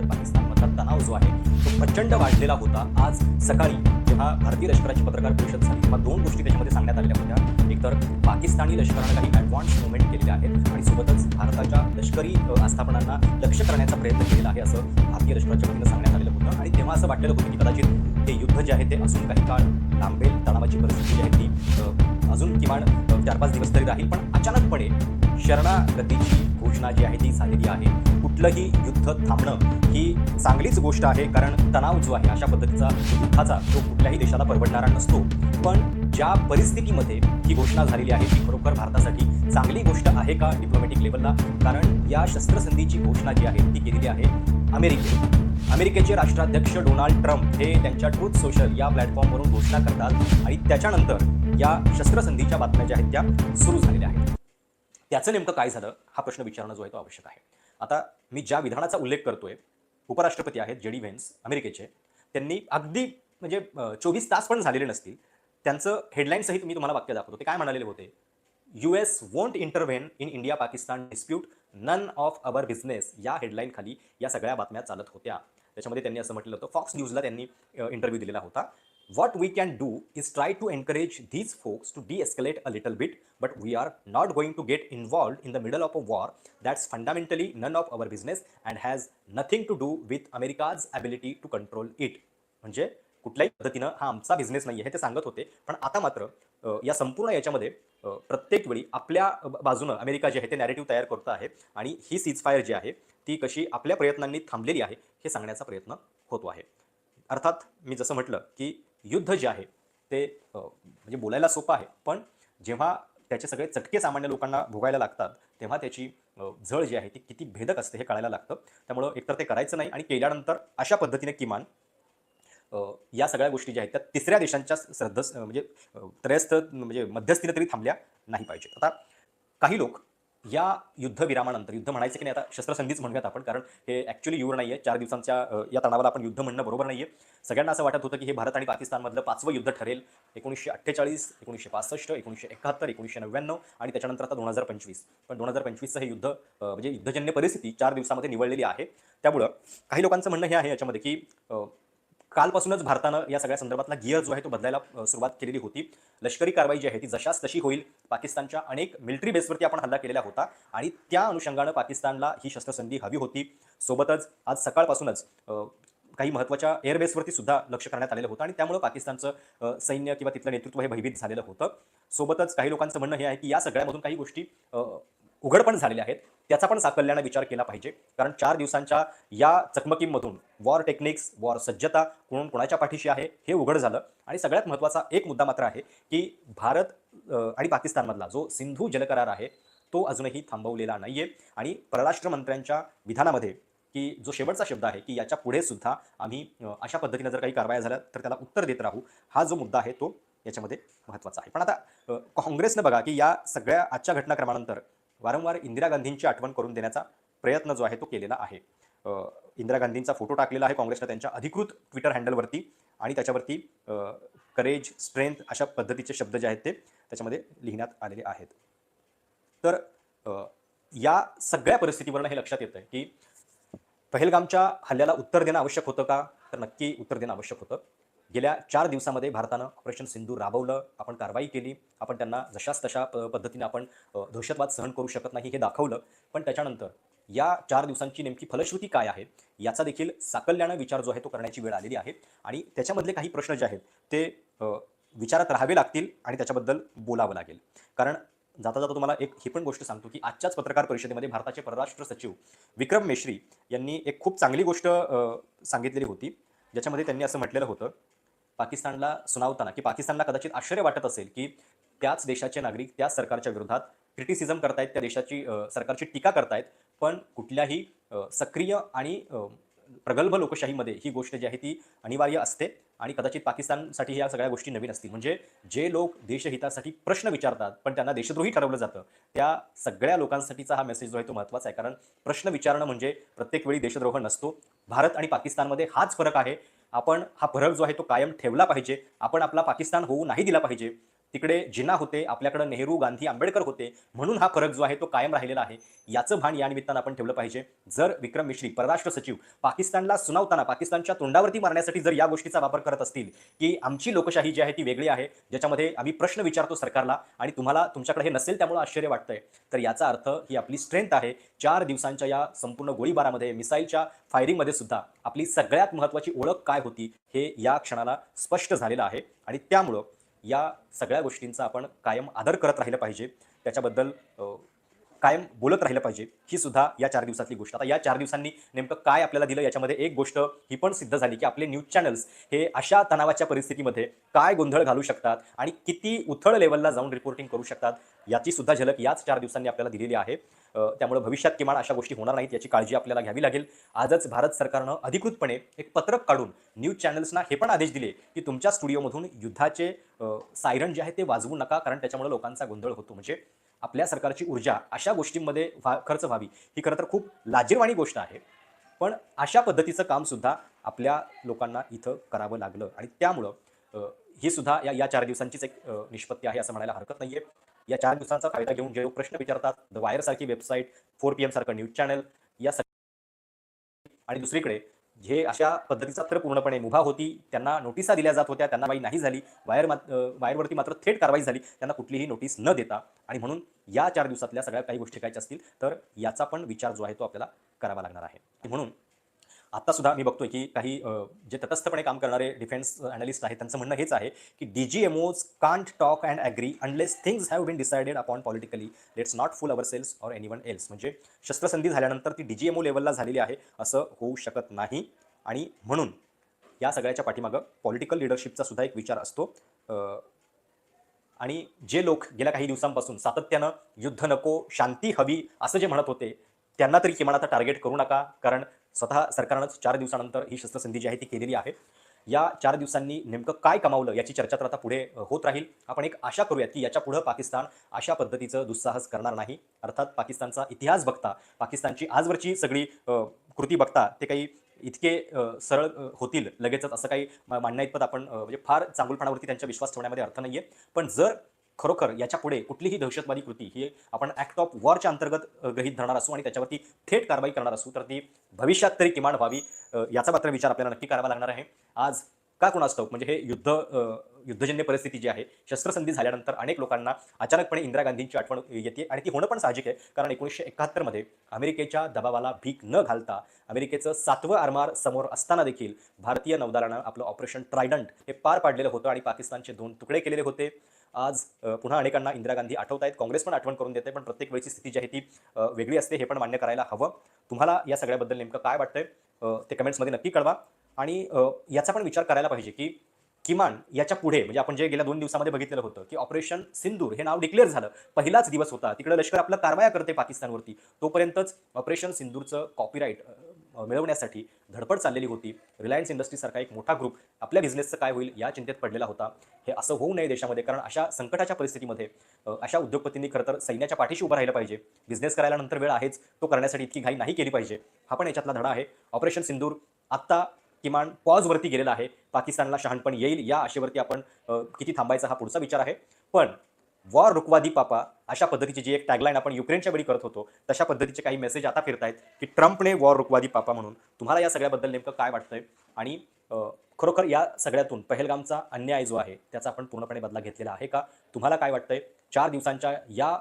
भारत पाकिस्तानमधला तणाव जो आहे तो प्रचंड वाढलेला होता. आज सकाळी जेव्हा भारतीय लष्कराची पत्रकार परिषद झाली तेव्हा दोन गोष्टी त्याच्यामध्ये सांगण्यात आलेल्या होत्या. एकतर पाकिस्तानी लष्करानं काही ॲडव्हान्स मुवमेंट केलेल्या आहेत आणि सोबतच भारताच्या लष्करी आस्थापनांना लक्ष करण्याचा प्रयत्न केलेला आहे असं भारतीय लष्कराच्या वतीनं सांगण्यात आलेलं होतं. आणि तेव्हा असं वाटलेलं होतं की कदाचित हे युद्ध जे आहे ते अजून काही काळ लांबेल तणावाची परिस्थिती जी आहे ती अजून किमान चार पाच दिवस तरी राहील. पण अचानकपणे शरणागतीची घोषणा जी आहे ती झालेली आहे. कुठलंही युद्ध थांबणं ही चांगलीच गोष्ट आहे कारण तणाव जो आहे अशा पद्धतीचा युद्धाचा तो कुठल्याही देशाला परवडणारा नसतो. पण ज्या परिस्थितीमध्ये ही घोषणा झालेली आहे ती खरोखर भारतासाठी चांगली गोष्ट आहे का डिप्लोमॅटिक लेवलला कारण या शस्त्रसंधीची घोषणा जी आहे ती केलेली आहे अमेरिकेने. अमेरिकेचे राष्ट्राध्यक्ष डोनाल्ड ट्रम्प हे त्यांच्या ट्रूथ सोशल या प्लॅटफॉर्मवरून घोषणा करतात आणि त्याच्यानंतर या शस्त्रसंधीच्या बातम्या ज्या आहेत त्या सुरू झालेल्या आहेत. त्याचं नेमकं काय झालं हा प्रश्न विचारणं जो आहे तो आवश्यक आहे. आता मी ज्या विधानाचा उल्लेख करतोय उपराष्ट्रपती आहेत जे डी व्हेन्स अमेरिकेचे त्यांनी अगदी म्हणजे चोवीस तास पण झालेले नसतील त्यांचं हेडलाईनसहित मी तुम्हाला वाक्य दाखवतो. ते काय म्हणालेले होते? U S won't intervene in India Pakistan dispute none of our business या हेडलाईन खाली या सगळ्या बातम्या चालत होत्या. त्याच्यामध्ये त्यांनी असं म्हटलं होतं. फॉक्स न्यूजला त्यांनी इंटरव्ह्यू दिलेला होता. What we can do is try to encourage these folks to de-escalate a little bit but we are not going to get involved in the middle of a war that's fundamentally none of our business and has nothing to do with america's ability to control it म्हणजे कुठल्याही पद्धतीनं हा आमचा business नाही आहे ते सांगत होते पण आता मात्र या संपूर्ण याच्यामध्ये प्रत्येक वेळी आपल्या बाजूनं अमेरिका जे आहे ते नॅरेटिव्ह तयार करत आहे आणि ही सीजफायर जी आहे ती कशी आपल्या प्रयत्नांनी थांबलेली आहे हे सांगण्याचा प्रयत्न होतो आहे अर्थात मी जसं म्हटलं की युद्ध जे आहे ते म्हणजे बोलायला सोपं आहे. पण जेव्हा त्याचे सगळे चटके सामान्य लोकांना भोगायला लागतात तेव्हा त्याची झळ जी आहे ती किती भेदक असते हे कळायला लागतं. त्यामुळं एकतर ते करायचं नाही आणि केल्यानंतर अशा पद्धतीने किमान या सगळ्या गोष्टी ज्या आहेत त्या तिसऱ्या देशांच्या श्रद्ध म्हणजे त्रयस्थ म्हणजे मध्यस्थीने तरी थांबल्या नाही पाहिजेत. आता काही लोक या युद्धविरामानंतर युद्ध म्हणायचं की नाही आता शस्त्रसंधीच म्हणूयात आपण कारण हे ॲक्च्युली युर नाही आहे चार दिवसांच्या या तणावाला आपण युद्ध म्हणणं बरोबर नाही आहे सगळ्यांना असं वाटत होतं की हे भारत आणि पाकिस्तानमधलं पाचवं युद्ध ठरेल. एकोणीसशे अठ्ठेचाळीस एकोणीसशे पासष्ट एकोणीसशे एकाहत्तर एकोणीसशे नव्याण्णव आणि त्याच्यानंतर आता दोन हजार पंचवीस. पण दोन हजार पंचवीसचं हे युद्ध म्हणजे युद्धजन्य परिस्थिती चार दिवसामध्ये निवडलेली आहे. त्यामुळं काही लोकांचं म्हणणं हे आहे याच्यामध्ये की कालपासूनच भारतानं या सगळ्या संदर्भातला गिअर जो आहे तो बदलायला सुरुवात केलेली होती. लष्करी कारवाई जी आहे ती जशास तशी होईल. पाकिस्तानच्या अनेक मिलिटरी बेसवरती आपण हल्ला केलेला होता आणि त्या अनुषंगानं पाकिस्तानला ही शस्त्रसंधी हवी होती. सोबतच आज सकाळपासूनच काही महत्त्वाच्या एअरबेसवरती सुद्धा लक्ष करण्यात आलेलं होतं आणि त्यामुळं पाकिस्तानचं सैन्य किंवा तिथलं नेतृत्व हे भयभीत झालेलं होतं. सोबतच काही लोकांचं म्हणणं हे आहे की या सगळ्यामधून काही गोष्टी उघडपण झालेले आहेत. त्याचा पण साकल्यानं विचार केला पाहिजे. कारण चार दिवसांच्या या चकमकींमधून वॉर टेक्निक्स वॉर सज्जता कोण कोणाच्या पाठीशी आहे हे उघड झालं. आणि सगळ्यात महत्त्वाचा एक मुद्दा मात्र आहे की भारत आणि पाकिस्तानमधला जो सिंधू जलकरार आहे तो अजूनही थांबवलेला नाही आहे आणि परराष्ट्र मंत्र्यांच्या विधानामध्ये की जो शेवटचा शब्द आहे की याच्यापुढे सुद्धा आम्ही अशा पद्धतीनं जर काही कारवाया झाल्या तर त्याला उत्तर देत राहू. हा जो मुद्दा आहे तो याच्यामध्ये महत्त्वाचा आहे. पण आता काँग्रेसनं बघा की या सगळ्या आजच्या घटनाक्रमानंतर वारंवार इंदिरा गांधींची आठवण करून देण्याचा प्रयत्न जो आहे तो केलेला आहे. इंदिरा गांधींचा फोटो टाकलेला आहे काँग्रेसनं त्यांच्या अधिकृत ट्विटर हँडलवरती आणि त्याच्यावरती करेज स्ट्रेंथ अशा पद्धतीचे शब्द जे आहेत ते त्याच्यामध्ये लिहिण्यात आलेले आहेत. तर या सगळ्या परिस्थितीवरनं हे लक्षात येतं की पहलगामच्या हल्ल्याला उत्तर देणं आवश्यक होतं का? तर नक्की उत्तर देणं आवश्यक होतं. गेल्या चार दिवसामध्ये भारतानं ऑपरेशन सिंधू राबवलं आपण कारवाई केली आपण त्यांना जशाच तशा पद्धतीने आपण दहशतवाद सहन करू शकत नाही हे दाखवलं. पण त्याच्यानंतर या चार दिवसांची नेमकी फलश्रुती काय आहे याचा देखील साकल्यानं विचार जो आहे तो करण्याची वेळ आलेली आहे. आणि त्याच्यामधले काही प्रश्न जे आहेत ते विचारात राहावे लागतील आणि त्याच्याबद्दल बोलावं लागेल. कारण जाता जाता तुम्हाला एक ही पण गोष्ट सांगतो की आजच्याच पत्रकार परिषदेमध्ये भारताचे परराष्ट्र सचिव विक्रम मेश्री यांनी एक खूप चांगली गोष्ट सांगितलेली होती ज्याच्यामध्ये त्यांनी असं म्हटलेलं होतं पाकिस्तानला सुनावताना की पाकिस्तानला कदाचित आश्चर्य वाटत असेल की त्याच देशाचे नागरिक त्याच सरकारच्या विरोधात क्रिटिसिझम करतायत त्या देशाची सरकारची टीका करतायत. पण कुठल्याही सक्रिय आणि प्रगल्भ लोकशाहीमध्ये ही गोष्ट जी आहे ती अनिवार्य असते आणि कदाचित पाकिस्तानसाठी या सगळ्या गोष्टी नवीन असतील. म्हणजे जे लोक देशहितासाठी प्रश्न विचारतात पण त्यांना देशद्रोही ठरवलं जातं त्या सगळ्या लोकांसाठीचा हा मेसेज जो आहे तो महत्त्वाचा आहे. कारण प्रश्न विचारणं म्हणजे प्रत्येक वेळी देशद्रोह नसतो. भारत आणि पाकिस्तानमध्ये हाच फरक आहे. आपण हा फरक जो आहे तो कायम ठेवला पाहिजे. आपण आपला पाकिस्तान होऊ नाही दिला पाहिजे. तिकडे जिना होते आपल्याकडे नेहरू गांधी आंबेडकर होते म्हणून हा फरक जो आहे तो कायम राहिलेला आहे. याचं भान या निमित्तानं आपण ठेवलं पाहिजे. जर विक्रम मिश्री परराष्ट्र सचिव पाकिस्तानला सुनावताना पाकिस्तानच्या तोंडावरती मारण्यासाठी जर या गोष्टीचा वापर करत असतील की आमची लोकशाही जी आहे ती वेगळी आहे ज्याच्यामध्ये आम्ही प्रश्न विचारतो सरकारला आणि तुम्हाला तुमच्याकडे हे नसेल त्यामुळे आश्चर्य वाटतंय तर याचा अर्थ ही आपली स्ट्रेंथ आहे. चार दिवसांच्या या संपूर्ण गोळीबारामध्ये मिसाईलच्या फायरिंगमध्ये सुद्धा आपली सगळ्यात महत्त्वाची ओळख काय होती हे या क्षणाला स्पष्ट झालेलं आहे. आणि त्यामुळं या सगळ्या गोष्टींचा आपण कायम आदर करत राहिलं पाहिजे. त्याच्याबद्दल कायम बोलत राहिलं पाहिजे ही सुद्धा या चार दिवसातली गोष्ट. आता या चार दिवसांनी नेमकं काय आपल्याला दिलं याच्यामध्ये एक गोष्ट ही पण सिद्ध झाली की आपले न्यूज चॅनल्स हे अशा तणावाच्या परिस्थितीमध्ये काय गोंधळ घालू शकतात आणि किती उथळ लेवलला जाऊन रिपोर्टिंग करू शकतात याची सुद्धा झलक याच चार दिवसांनी आपल्याला दिलेली आहे. त्यामुळे भविष्यात किमान अशा गोष्टी होणार नाहीत याची काळजी आपल्याला घ्यावी लागेल. आजच भारत सरकारनं अधिकृतपणे एक पत्रक काढून न्यूज चॅनल्सना हे पण आदेश दिले की तुमच्या स्टुडिओमधून युद्धाचे सायरन जे आहे ते वाजवू नका कारण त्याच्यामुळे लोकांचा गोंधळ होतो. म्हणजे आपल्या सरकारची ऊर्जा अशा गोष्टींमध्ये व्हा खर्च व्हावी. ही खरं तर खूप लाजीरवाणी गोष्ट आहे. पण अशा पद्धतीचं काम सुद्धा आपल्या लोकांना इथं करावं लागलं. आणि त्यामुळं ही सुद्धा या या चार दिवसांचीच एक निष्पत्ती आहे असं म्हणायला हरकत नाहीये. या चार दिवसांचा फायदा घेऊन जे लोक प्रश्न विचारतात द वायरसारखी वेबसाईट फोर पी एम सारखं न्यूज चॅनल या आणि दुसरीकडे जे अशा पद्धतीचा तर पूर्णपणे मुभा होती त्यांना नोटिसा दिल्या जात होत्या त्यांना काही नाही झाली वायर मा वायरवरती मात्र थेट कारवाई झाली त्यांना कुठलीही नोटीस न देता. आणि म्हणून या चार दिवसातल्या सगळ्या काही गोष्टी करायच्या असतील तर याचा पण विचार जो आहे तो आपल्याला करावा लागणार आहे. म्हणून आत्तासुद्धा मी बघतोय की काही जे तटस्थपणे काम करणारे डिफेन्स अनालिस्ट आहेत त्यांचं म्हणणं हेच आहे की D G MOs can't talk and agree unless things have been decided upon politically let's not fool ourselves or anyone else म्हणजे शस्त्रसंधी झाल्यानंतर ती डी जी एमओ लेवलला झालेली आहे असं होऊ शकत नाही. आणि म्हणून या सगळ्याच्या पाठीमागं पॉलिटिकल लिडरशिपचा सुद्धा एक विचार असतो. आणि जे लोक गेल्या काही दिवसांपासून सातत्यानं युद्ध नको शांती हवी असं जे म्हणत होते त्यांना तरी किमान आता टार्गेट करू नका. कारण स्वतः सरकारनंच चार दिवसानंतर ही शस्त्रसंधी जी आहे ती केलेली आहे. या चार दिवसांनी नेमकं काय कमावलं याची चर्चा तर आता पुढे होत राहील. आपण एक आशा करूयात की याच्या पुढं पाकिस्तान अशा पद्धतीचं दुस्साहस करणार नाही. अर्थात पाकिस्तानचा इतिहास बघता पाकिस्तानची आजवरची सगळी कृती बघता ते काही इतके सरळ होतील लगेचच असं काही मा- मांडण्याइतपत आपण म्हणजे फार चांगुलपणावरती त्यांच्या विश्वास ठेवण्यामध्ये अर्थ नाही आहे पण जर खरोखर याच्यापुढे कुठलीही दहशतवादी कृती ही आपण ॲक्ट ऑफ वॉरच्या अंतर्गत गृहित धरणार असू आणि त्याच्यावरती थेट कारवाई करणार असू तर ती भविष्यात तरी किमान व्हावी याचा मात्र विचार आपल्याला नक्की करावा लागणार आहे. आज का कोणास ठाऊक म्हणजे हे युद्ध युद्धजन्य परिस्थिती जी आहे शस्त्रसंधी झाल्यानंतर अनेक लोकांना अचानकपणे इंदिरा गांधींची आठवण येते आणि ती होणं पण साहजिक आहे कारण एकोणीसशे एकाहत्तरमध्ये अमेरिकेच्या दबावाला भीक न घालता अमेरिकेचं सातवं आरमार समोर असताना देखील भारतीय नौदलानं आपलं ऑपरेशन ट्रायडंट हे पार पाडलेलं होतं आणि पाकिस्तानचे दोन तुकडे केलेले होते. आज पुन्हा अनेकांना इंदिरा गांधी आठवत आहेत काँग्रेस पण आठवण करून देते पण प्रत्येक वेळची स्थिती जी आहे ती वेगळी असते हे पण मान्य करायला हवं. तुम्हाला या सगळ्याबद्दल नेमकं काय वाटतंय? ते कमेंट्समध्ये नक्की कळवा. आणि याचा पण विचार करायला पाहिजे की किमान याच्यापुढे म्हणजे आपण जे गेल्या दोन दिवसामध्ये बघितलेलं होतं की ऑपरेशन सिंदूर हे नाव डिक्लेअर झालं पहिलाच दिवस होता. तिकडे लष्कर आपलं कारवाया करते पाकिस्तानवरती. तोपर्यंतच ऑपरेशन सिंदूरचं कॉपीराईट मिळवण्यासाठी धडपड चाललेली होती. रिलायन्स इंडस्ट्रीसारखा एक मोठा ग्रुप आपल्या बिझनेसचं काय होईल या चिंतेत पडलेला होता. हे असं होऊ नये देशामध्ये कारण अशा संकटाच्या परिस्थितीमध्ये अशा उद्योगपतींनी खरं तर सैन्याच्या पाठीशी उभं राहिलं पाहिजे. बिझनेस करायला नंतर वेळ आहेच. तो करण्यासाठी इतकी घाई नाही केली पाहिजे. हा पण याच्यातला धडा आहे. ऑपरेशन सिंदूर आत्ता किमान पॉजवरती गेलेला आहे. पाकिस्तानला शहाणपण येईल. या आशेवरती आपण किती थांबायचा हा पुढचा विचार आहे. पण वॉर रुकवादी पापा अशा पद्धतीची जी एक टॅगलाईन आपण युक्रेनच्या वेळी करत होतो तशा पद्धतीचे काही मेसेज आता फिरतायत की ट्रम्पने वॉर रुकवादी पापा म्हणून. तुम्हाला या सगळ्याबद्दल नेमकं काय वाटतंय? आणि खरोखर या सगळ्यातून पहलगामचा अन्याय जो आहे त्याचा आपण पूर्णपणे बदला घेतलेला आहे का? तुम्हाला काय वाटतंय? चार दिवसांच्या या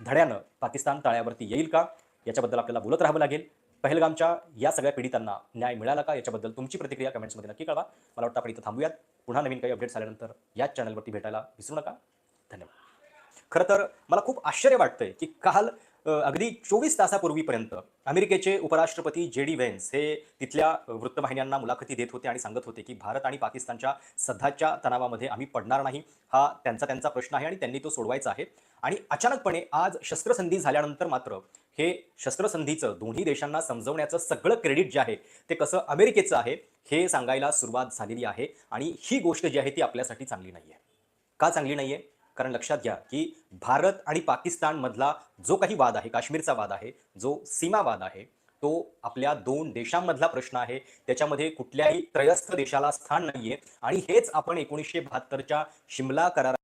धड्यानं पाकिस्तान तळ्यावरती येईल का? याच्याबद्दल आपल्याला बोलत राहावं लागेल. पहलगामच्या या सगळ्या पीडितांना न्याय मिळाला का? याच्याबद्दल तुमची प्रतिक्रिया कमेंट्समध्ये नक्की कळवा. मला वाटतं आपण इथं थांबूयात. पुन्हा नवीन काही अपडेट्स आल्यानंतर याच चॅनलवरती भेटायला विसरू नका. धन्यवाद. खरं तर मला खूप आश्चर्य वाटतंय की काल अगदी चोवीस तासापूर्वीपर्यंत अमेरिकेचे उपराष्ट्रपती जे डी व्हेन्स हे तिथल्या वृत्तवाहिन्यांना मुलाखती देत होते आणि सांगत होते की भारत आणि पाकिस्तानच्या सध्याच्या तणावामध्ये आम्ही पडणार नाही. हा त्यांचा त्यांचा प्रश्न आहे आणि त्यांनी तो सोडवायचा आहे. आणि अचानकपणे आज शस्त्रसंधी झाल्यानंतर मात्र हे शस्त्रसंधीचं दोन्ही देशांना समजवण्याचं सगळं क्रेडिट जे आहे ते कसं अमेरिकेचं आहे हे सांगायला सुरुवात झालेली आहे आणि ही गोष्ट जी आहे ती आपल्यासाठी चांगली नाही आहे का चांगली नाही आहे कारण लक्षात घ्या की भारत आणि पाकिस्तानमधला जो काही वाद आहे काश्मीरचा वाद आहे जो सीमावाद आहे तो आपल्या दोन देशांमधला प्रश्न आहे. त्याच्यामध्ये कुठल्याही त्रयस्थ देशाला स्थान नाहीये आणि हेच आपण एकोणीसशे बहात्तरच्या शिमला करारा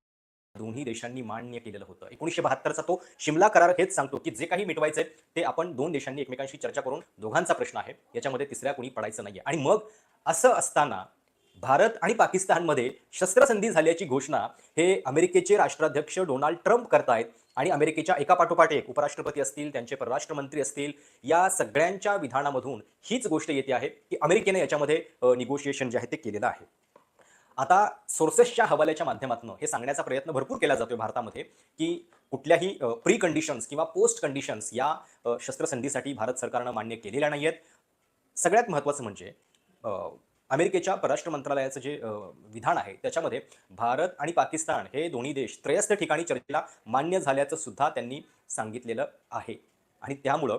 दोन्ही देशांनी मान्य केलेलं होतं. एकोणीसशे बहात्तरचा तो शिमला करार हेच सांगतो की जे काही मिटवायचंय ते आपण दोन देशांनी एकमेकांशी चर्चा करून दोघांचा प्रश्न आहे. याच्यामध्ये तिसऱ्या कोणी पडायचं नाहीये. आणि मग असं असताना भारत आणि पाकिस्तानमध्ये शस्त्रसंधी झाल्याची घोषणा हे अमेरिकेचे राष्ट्राध्यक्ष डोनाल्ड ट्रम्प करतायत आणि अमेरिकेच्या एका पाठोपाठ एक उपराष्ट्रपती असतील त्यांचे परराष्ट्र मंत्री असतील या सगळ्यांच्या विधानामधून हीच गोष्ट येते आहे की अमेरिकेने याच्यामध्ये निगोशिएशन जे आहे ते केलेलं आहे. आता सोर्सेसच्या हवाल्याच्या माध्यमातून हे सांगण्याचा प्रयत्न भरपूर केला जातोय भारतामध्ये की कुठल्याही प्री कंडिशन्स किंवा पोस्ट कंडिशन्स या शस्त्रसंधीसाठी भारत सरकारनं मान्य केलेल्या नाही आहेत सगळ्यात महत्त्वाचं म्हणजे अमेरिकेच्या परराष्ट्र मंत्रालयाचं जे विधान आहे त्याच्यामध्ये भारत आणि पाकिस्तान हे दोन्ही देश त्रयस्थ ठिकाणी चर्चेला मान्य झाल्याचं सुद्धा त्यांनी सांगितलेलं आहे. आणि त्यामुळं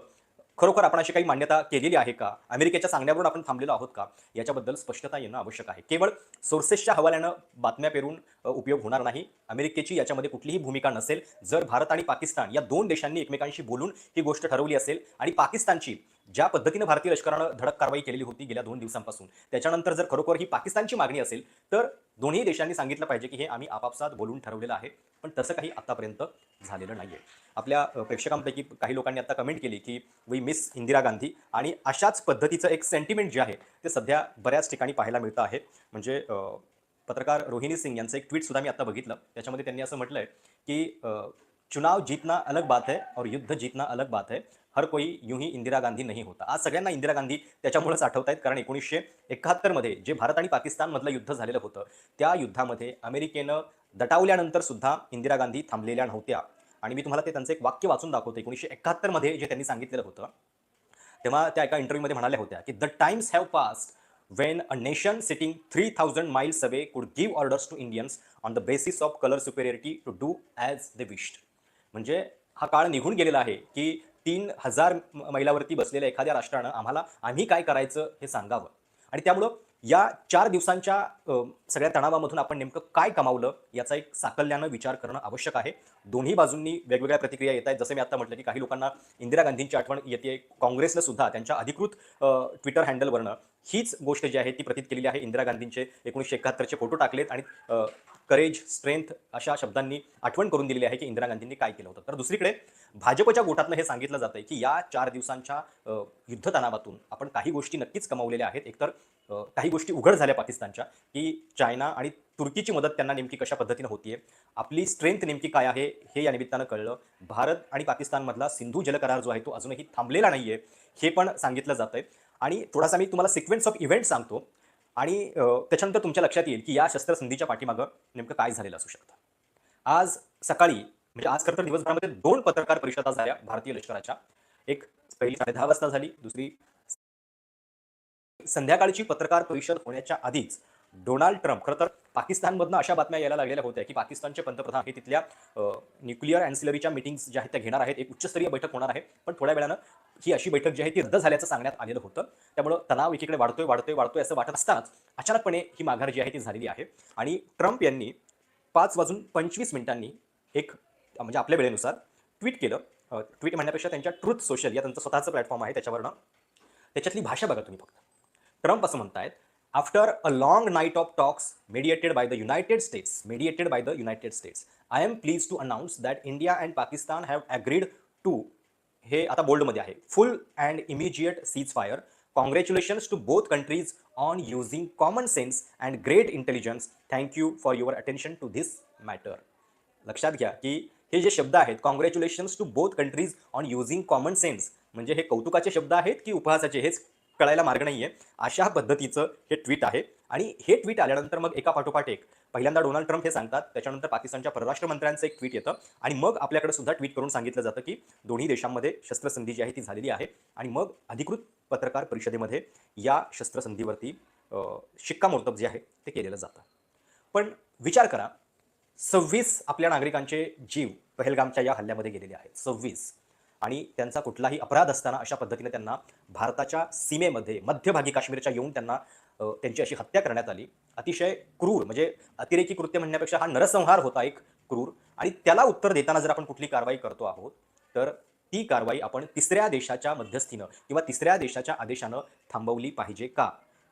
खरोखर आपण अशी काही मान्यता केलेली आहे का? अमेरिकेच्या सांगण्यावरून आपण थांबलेलो आहोत का? याच्याबद्दल स्पष्टता येणं आवश्यक आहे. केवळ सोर्सेसच्या हवाल्यानं बातम्या पेरून उपयोग होणार नाही. अमेरिकेची याच्यामध्ये कुठलीही भूमिका नसेल. जर भारत आणि पाकिस्तान या दोन देशांनी एकमेकांशी बोलून ही गोष्ट ठरवली असेल आणि पाकिस्तानची ज्या पद्धतीनं भारतीय लष्करानं धडक कारवाई केलेली होती गेल्या दोन दिवसांपासून त्याच्यानंतर जर खरोखर ही पाकिस्तानची मागणी असेल तर दोन्ही देशांनी सांगितलं पाहिजे की हे आम्ही आपापसात बोलून ठरवलेलं आहे. पण तसं काही आतापर्यंत झालेलं नाहीये. आपल्या प्रेक्षकांपैकी काही लोकांनी आता कमेंट केली की वी मिस इंदिरा गांधी. आणि अशाच पद्धतीचं एक सेंटिमेंट जे आहे ते सध्या बऱ्याच ठिकाणी पाहायला मिळतं आहे. म्हणजे पत्रकार रोहिणी सिंग यांचं एक ट्विट सुद्धा मी आता बघितलं. त्याच्यामध्ये त्यांनी असं म्हटलंय की चुनाव जीतना अलग बात है और युद्ध जीतना अलग बात है. हर कोई यूं ही इंदिरा गांधी नाही होता. आज सगळ्यांना इंदिरा गांधी त्याच्यामुळेच आठवत आहेत कारण एकोणीसशे एकाहत्तरमध्ये जे भारत आणि पाकिस्तानमधलं युद्ध झालेलं होतं त्या युद्धामध्ये अमेरिकेनं दटावल्यानंतर सुद्धा इंदिरा गांधी थांबलेल्या नव्हत्या. आणि मी तुम्हाला ते त्यांचं एक वाक्य वाचून दाखवतो. एकोणीसशे एकाहत्तरमध्ये जे त्यांनी सांगितलेलं होतं तेव्हा त्या एका इंटरव्ह्यूमध्ये म्हणाल्या होत्या की the times have passed when a nation sitting three thousand away away could give orders to Indians on the basis of colour to to do as wished. Wished म्हणजे हा काळ निघून गेलेला आहे की तीन हजार म- मैलावरती बसलेल्या एखाद्या राष्ट्रानं आम्हाला आम्ही काय करायचं हे सांगावं. आणि त्यामुळं या चार दिवसांच्या सगळ्या तणावामधून आपण नेमकं काय कमावलं याचा एक साकल्यानं विचार करणं आवश्यक आहे. दोन्ही बाजूंनी वेगवेगळ्या प्रतिक्रिया येत आहेत. जसं मी आता म्हटलं की काही लोकांना इंदिरा गांधींची आठवण येते. काँग्रेसनं सुद्धा त्यांच्या अधिकृत ट्विटर हँडलवरनं हीच गोष्ट जी आहे ती प्रतीत केलेली आहे. इंदिरा गांधींचे एकोणीसशे एकाहत्तरचे फोटो टाकलेत आणि करेज स्ट्रेंथ अशा शब्दांनी आठवण करून दिलेली आहे की इंदिरा गांधींनी काय केलं होतं. तर दुसरीकडे भाजपच्या गोटातनं हे सांगितलं जातंय की या चार दिवसांच्या युद्ध तणावातून आपण काही गोष्टी नक्कीच कमावलेल्या आहेत. एकतर काही गोष्टी उघड झाल्या पाकिस्तानच्या की चायना आणि तुर्कीची मदत त्यांना नेमकी कशा पद्धतीनं होतीये आपली स्ट्रेंथ नेमकी काय आहे हे या निमित्तानं कळलं. भारत आणि पाकिस्तानमधला सिंधू जलकरार जो आहे तो अजूनही थांबलेला नाहीये हे पण सांगितलं जातंय. आणि थोडासा मी तुम्हाला सिक्वेन्स ऑफ इव्हेंट सांगतो. आणि त्याच्यानंतर तुमच्या लक्षात येईल की या शस्त्रसंधीच्या पाठीमागं नेमकं काय झालेलं असू शकतं. आज सकाळी म्हणजे आज खरं तर दिवसभरामध्ये दोन पत्रकार परिषदा झाल्या भारतीय लष्कराच्या. एक पहिली साडे दहा वाजता झाली दुसरी संध्याकाळची पत्रकार परिषद होण्याच्या आधीच डोनाल्ड ट्रम्प. खरं तर पाकिस्तानमधनं अशा बातम्या यायला लागलेल्या होत्या की पाकिस्तानचे पंतप्रधान हे तिथल्या न्यूक्लिअर अँसिलरीच्या मिटिंग्स ज्या आहेत त्या घेणार आहेत. एक उच्चस्तरीय बैठक होणार आहे. पण थोड्या वेळानं ही अशी बैठक जी आहे ती रद्द झाल्याचं सांगण्यात आलेलं होतं. त्यामुळं तणाव एकीकडे वाढतोय वाढतोय वाढतोय असं वाटत असतानाच अचानकपणे ही माघार जी आहे ती झालेली आहे. आणि ट्रम्प यांनी पाच वाजून पंचवीस मिनिटांनी एक म्हणजे आपल्या वेळेनुसार ट्विट केलं. ट्विट म्हणण्यापेक्षा त्यांच्या ट्रुथ सोशल या त्यांचं स्वतःचं प्लॅटफॉर्म आहे त्याच्यावरनं. त्याच्यातली भाषा बघा तुम्ही फक्त. ट्रम्प असं म्हणतायत after a long night of talks mediated by the United States mediated by the United States I am pleased to announce that India and Pakistan have agreed to हे आता बोल्डमध्ये आहे full and immediate ceasefire congratulations to both countries on using common sense and great intelligence thank you for your attention to this matter लक्षात घ्या की हे जे शब्द आहेत congratulations to both countries on using common sense म्हणजे हे कौतुकाचे शब्द आहेत की उपहासाचे? हेच कळायला मार्ग नाहीये. अशा पद्धतीचं हे ट्विट आहे. आणि हे ट्विट आल्यानंतर मग एका पाठोपाठ एक पहिल्यांदा डोनाल्ड ट्रम्प हे सांगतात. त्याच्यानंतर पाकिस्तानच्या परराष्ट्र मंत्र्यांचं एक ट्विट येतं. आणि मग आपल्याकडे सुद्धा ट्विट करून सांगितलं जातं की दोन्ही देशांमध्ये शस्त्रसंधी जी आहे ती झालेली आहे. आणि मग अधिकृत पत्रकार परिषदेमध्ये या शस्त्रसंधीवरती शिक्कामोर्तब जे आहे ते केलेलं जातं. पण विचार करा सव्वीस आपल्या नागरिकांचे जीव पहलगामच्या या हल्ल्यामध्ये गेलेले आहेत. सव्वीस. आणि त्यांचा कुठलाही अपराध असताना अशा पद्धतीने त्यांना भारताच्या सीमेमध्ये मध्यभागी काश्मीरच्या येऊन त्यांना त्यांची अशी हत्या करण्यात आली. अतिशय क्रूर म्हणजे अतिरेकी कृत्य म्हणण्यापेक्षा हा नरसंहार होता एक क्रूर. आणि त्याला उत्तर देताना जर आपण कुठली कारवाई करतो आहोत तर ती कारवाई आपण तिसऱ्या देशाच्या मध्यस्थीनं किंवा तिसऱ्या देशाच्या आदेशानं थांबवली पाहिजे का?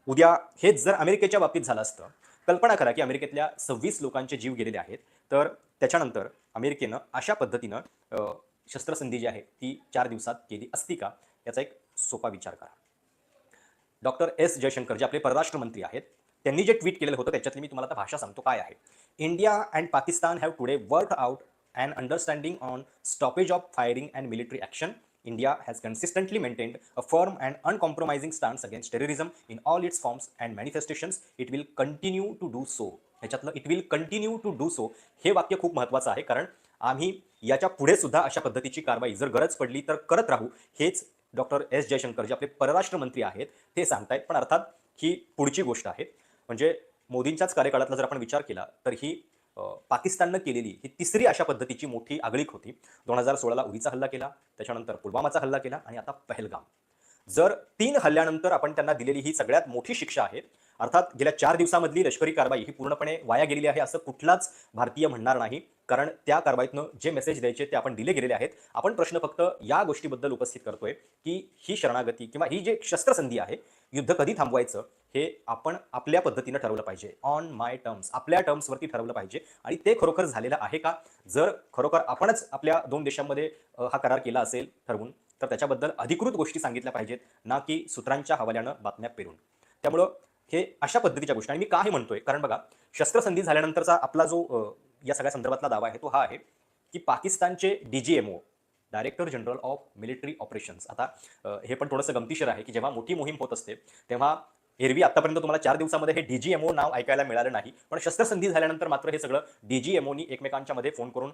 उद्या हेच जर अमेरिकेच्या बाबतीत झालं असतं कल्पना करा की अमेरिकेतल्या सव्वीस लोकांचे जीव गेलेले आहेत. तर त्याच्यानंतर अमेरिकेनं अशा पद्धतीनं शस्त्रसंधी जी आहे ती चार दिवसात केली असती का? याचा एक सोपा विचार करा. डॉक्टर एस जयशंकर जे आपले परराष्ट्र मंत्री आहेत त्यांनी जे ट्विट केलेलं होतं त्याच्यातली मी तुम्हाला आता भाषा सांगतो काय आहे. India and Pakistan have today work out and understanding on stoppage of firing and military action. India has consistently maintained a firm and uncompromising stands against terrorism in all its forms and manifestations. It will continue to do so. ह्याच्यातलं it will continue to do so हे वाक्य खूप महत्त्वाचं आहे कारण आम्ही याच्यापुढे सुद्धा अशा पद्धतीची कारवाई जर गरज पडली तर करत राहू हेच डॉक्टर एस जयशंकर जे आपले परराष्ट्र मंत्री आहेत ते सांगतायत. पण अर्थात ही पुढची गोष्ट आहे. म्हणजे मोदींच्याच कार्यकाळातला जर आपण विचार केला तर ही पाकिस्ताननं केलेली ही तिसरी अशा पद्धतीची मोठी आगळीक होती. दोन हजार सोळाला उरीचा हल्ला केला त्याच्यानंतर पुलवामाचा हल्ला केला आणि आता पहलगाम. जर तीन हल्ल्यानंतर आपण त्यांना दिलेली ही सगळ्यात मोठी शिक्षा आहे अर्थात गेल्या चार दिवसामधली लष्करी कारवाई ही पूर्णपणे वाया गेलेली आहे असं कुठलाच भारतीय म्हणणार नाही. कारण त्या कारवाईतनं जे मेसेज द्यायचे ते आपण दिले गेलेले आहेत. आपण प्रश्न फक्त या गोष्टीबद्दल उपस्थित करतोय की ही शरणागती किंवा ही जे शस्त्रसंधी आहे युद्ध कधी थांबवायचं हे आपण आपल्या पद्धतीनं ठरवलं पाहिजे. ऑन माय टर्म्स आपल्या टर्म्सवरती ठरवलं पाहिजे. आणि ते खरोखर झालेलं आहे का? जर खरोखर आपणच आपल्या दोन देशांमध्ये हा करार केला असेल ठरवून तर त्याच्याबद्दल अधिकृत गोष्टी सांगितल्या पाहिजेत ना की सूत्रांच्या हवाल्यानं बातम्या पेरून. त्यामुळं हे अशा पद्धतीच्या गोष्टी. आणि मी का हे म्हणतोय? कारण बघा शस्त्रसंधी झाल्यानंतरचा आपला जो या सगळ्या संदर्भातला दावा आहे तो हा आहे की पाकिस्तानचे DGMO director general of military operations आता हे पण थोडंसं गमतीशीर आहे की जेव्हा मोठी मोहीम होत असते तेव्हा एरवी आतापर्यंत तुम्हाला चार दिवसामध्ये हे डीजीएमओ नाव ऐकायला मिळालं नाही. पण शस्त्रसंधी झाल्यानंतर मात्र हे सगळं डीजीएमओनी एकमेकांच्या मध्ये फोन करून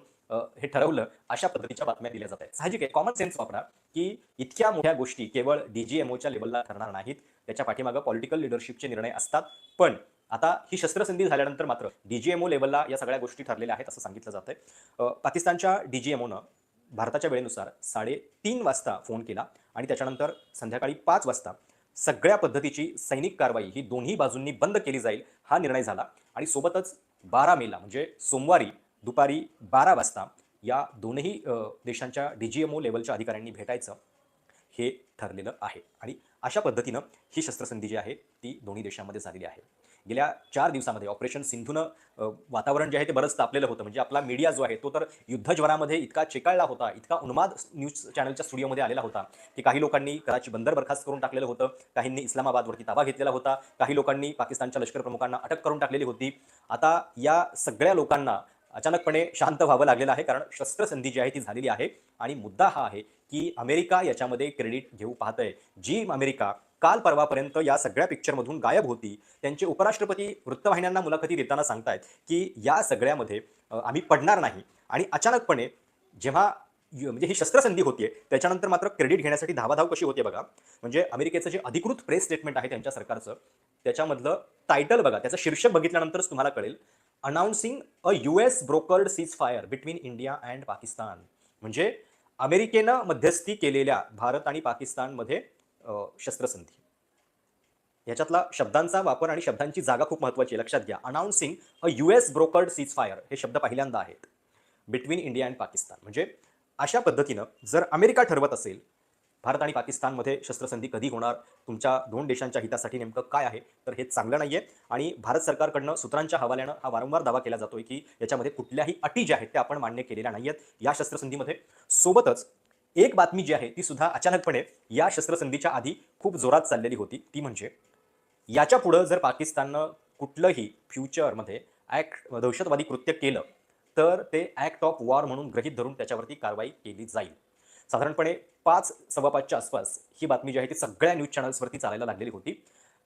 हे ठरवलं अशा पद्धतीच्या बातम्या दिल्या जात आहेत. साहजिक आहे कॉमन सेन्स वापरा की इतक्या मोठ्या गोष्टी केवळ डीजीएमओच्या लेवलला ठरणार नाहीत. त्याच्या पाठीमागं पॉलिटिकल लिडरशिपचे निर्णय असतात. पण आता ही शस्त्रसंधी झाल्यानंतर मात्र डीजीएमओ लेवलला या सगळ्या गोष्टी ठरलेल्या आहेत असं सांगितलं जातंय. आहे पाकिस्तानच्या डीजीएमओनं भारताच्या वेळेनुसार साडेतीन वाजता फोन केला आणि त्याच्यानंतर संध्याकाळी पाच वाजता सगळ्या पद्धतीची सैनिक कारवाई ही दोन्ही बाजूंनी बंद केली जाईल हा निर्णय झाला. आणि सोबतच बारा मेला म्हणजे सोमवारी दुपारी बारा वाजता या दोनही जी देशांच्या डीजीएमओ लेवलच्या अधिकाऱ्यांनी भेटायचं हे ठरलेलं आहे. आणि अशा पद्धतीनं ही शस्त्रसंधी जी आहे ती दोन्ही देशांमध्ये झालेली आहे. गेल्या चार दिवसामध्ये ऑपरेशन सिंधूनं वातावरण जे आहे ते बरंच तापलेलं होतं. म्हणजे आपला मीडिया जो आहे तो तर युद्धज्वरामध्ये इतका चिकाळला होता इतका उन्माद न्यूज चॅनलच्या स्टुडिओमध्ये आलेला होता की काही लोकांनी कराची बंदर बरखास्त करून टाकलेलं होतं काहींनी इस्लामाबादवरती ताबा घेतलेला होता काही लोकांनी पाकिस्तानच्या लष्कर प्रमुखांना अटक करून टाकलेली होती. आता या सगळ्या लोकांना अचानकपणे शांत व्हावं लागलेलं आहे कारण शस्त्रसंधी जी आहे ती झालेली आहे. आणि मुद्दा हा आहे की अमेरिका याच्यामध्ये क्रेडिट घेऊ पाहतंय. जी अमेरिका काल परवापर्यंत या सगळ्या पिक्चरमधून गायब होती. त्यांचे उपराष्ट्रपती वृत्तवाहिन्यांना मुलाखती देताना सांगतायत की या सगळ्यामध्ये आम्ही पडणार नाही. आणि अचानकपणे जेव्हा यु- म्हणजे ही शस्त्रसंधी होतीये त्याच्यानंतर मात्र क्रेडिट घेण्यासाठी धावाधाव कशी होते बघा. म्हणजे अमेरिकेचं जे अधिकृत प्रेस स्टेटमेंट आहे त्यांच्या सरकारचं त्याच्यामधलं टायटल बघा त्याचं शीर्षक बघितल्यानंतरच तुम्हाला कळेल. Announcing a U S brokered ceasefire between India and Pakistan म्हणजे अमेरिकेनं मध्यस्थी केलेल्या भारत आणि पाकिस्तानमध्ये शस्त्रसंधी. याच्यातला शब्दांचा वापर आणि शब्दांची जागा खूप महत्वाची आहे. लक्षात घ्या. Announcing a U S brokered ceasefire हे शब्द पहिल्यांदा आहेत. बिटवीन इंडिया अँड पाकिस्तान म्हणजे अशा पद्धतीनं जर अमेरिका ठरवत असेल भारत आणि पाकिस्तानमध्ये शस्त्रसंधी कधी होणार तुमच्या दोन देशांच्या हितासाठी नेमकं काय आहे तर हे चांगलं नाहीये. आणि भारत सरकारकडनं सूत्रांच्या हवाल्यानं हा वारंवार दावा केला जातोय की याच्यामध्ये कुठल्याही अटी ज्या आहेत त्या आपण मान्य केलेल्या नाही आहेत या शस्त्रसंधीमध्ये सोबतच एक बातमी जी आहे ती सुद्धा अचानकपणे या शस्त्रसंधीच्या आधी खूप जोरात चाललेली होती. ती म्हणजे याच्या पुढं जर पाकिस्ताननं कुठलंही फ्युचरमध्ये ॲक्ट दहशतवादी कृत्य केलं तर ते ॲक्ट ऑफ वॉर म्हणून ग्रहित धरून त्याच्यावरती कारवाई केली जाईल. साधारणपणे पाच सव्वापाचच्या आसपास ही बातमी जी आहे ती सगळ्या न्यूज चॅनल्सवरती चालायला लागलेली होती.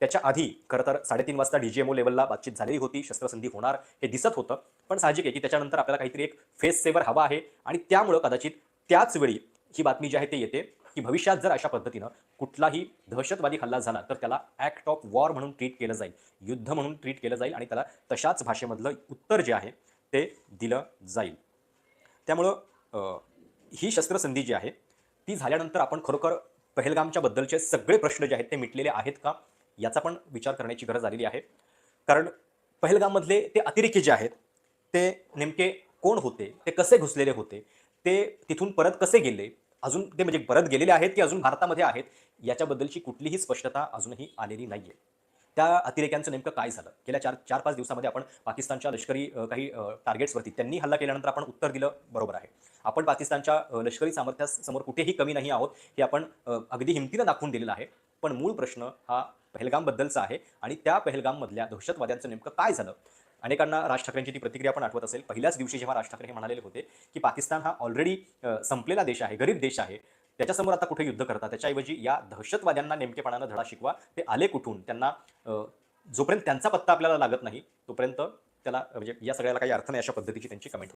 त्याच्या आधी खरं तर साडेतीन वाजता डीजीएमओ लेवलला बातचीत झालेली होती शस्त्रसंधी होणार हे दिसत होतं. पण साहजिक आहे की त्याच्यानंतर आपल्याला काहीतरी एक फेस सेवर हवा आहे आणि त्यामुळं कदाचित त्याच वेळी ही बातमी जी आहे ते येते की भविष्यात जर अशा पद्धतीनं कुठलाही दहशतवादी हल्ला झाला तर त्याला ॲक्ट ऑफ वॉर म्हणून ट्रीट केलं जाईल युद्ध म्हणून ट्रीट केलं जाईल आणि त्याला तशाच भाषेमधलं उत्तर जे आहे ते दिलं जाईल. त्यामुळं ही शस्त्रसंधी जी आहे ती झाल्यानंतर आपण खरोखर पहलगामच्या बद्दलचे सगळे प्रश्न जे आहेत ते मिटलेले आहेत का? याचा पण विचार करण्याची गरज आलेली आहे. कारण पहलगाममधले ते अतिरेकी जे आहेत ते नेमके कोण होते? ते कसे घुसलेले होते? ते तिथून परत कसे गेले? अजून ते म्हणजे परत गेलेले आहेत की अजून भारतामध्ये आहेत. याच्याबद्दलची कुठलीही स्पष्टता अजूनही आलेली नाहीये. त्या अतिरेक्यांचं नेमकं काय झालं? गेल्या चार चार पाच दिवसामध्ये आपण पाकिस्तानच्या लष्करी काही टार्गेट्सवरती त्यांनी हल्ला केल्यानंतर आपण उत्तर दिलं बरोबर आहे. आपण पाकिस्तानच्या लष्करी सामर्थ्यासमोर कुठेही कमी नाही आहोत हे आपण अगदी हिमतीनं दाखवून दिलेलं आहे. पण मूळ प्रश्न हा पहलगामबद्दलचा आहे आणि त्या पहलगाममधल्या दहशतवाद्यांचं नेमकं काय झालं? अनेकांना राज ठाकरेंची ती प्रतिक्रिया पण आठवत असेल. पहिल्याच दिवशी जेव्हा राज ठाकरे हे म्हणालेले होते की पाकिस्तान हा ऑलरेडी संपलेला देश आहे गरीब देश आहे त्याच्यासमोर आता कुठे युद्ध करता त्याच्याऐवजी या दहशतवाद्यांना नेमकेपणानं धडा शिकवा. ते आले कुठून? त्यांना जोपर्यंत त्यांचा पत्ता आपल्याला लागत नाही तोपर्यंत त्याला म्हणजे या सगळ्याला काही अर्थ नाही अशा पद्धतीची त्यांची कमेंट